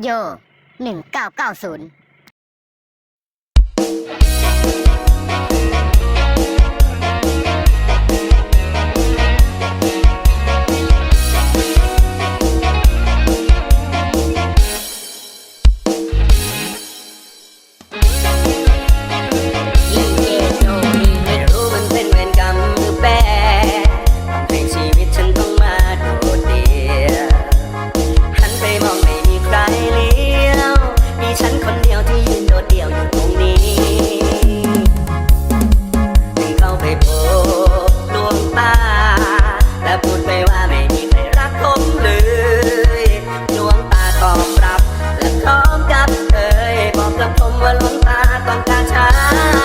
โย 1990 ของตาต้องการช้า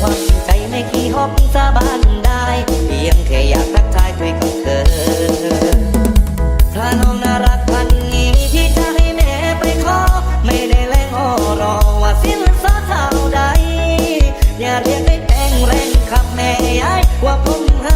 ความใจไม่ขี้หอบสาบานได้เพียงแค่อยากทักทายด้วยคำเกินถ้าน้องน่ารักพันนี้ที่จะให้แม่ไปขอไม่ได้แรงอ้อรอว่าสิ้นสาเท่าใดอย่าเรียกให้แพงแรงขับแม่ย้ว่าผมหา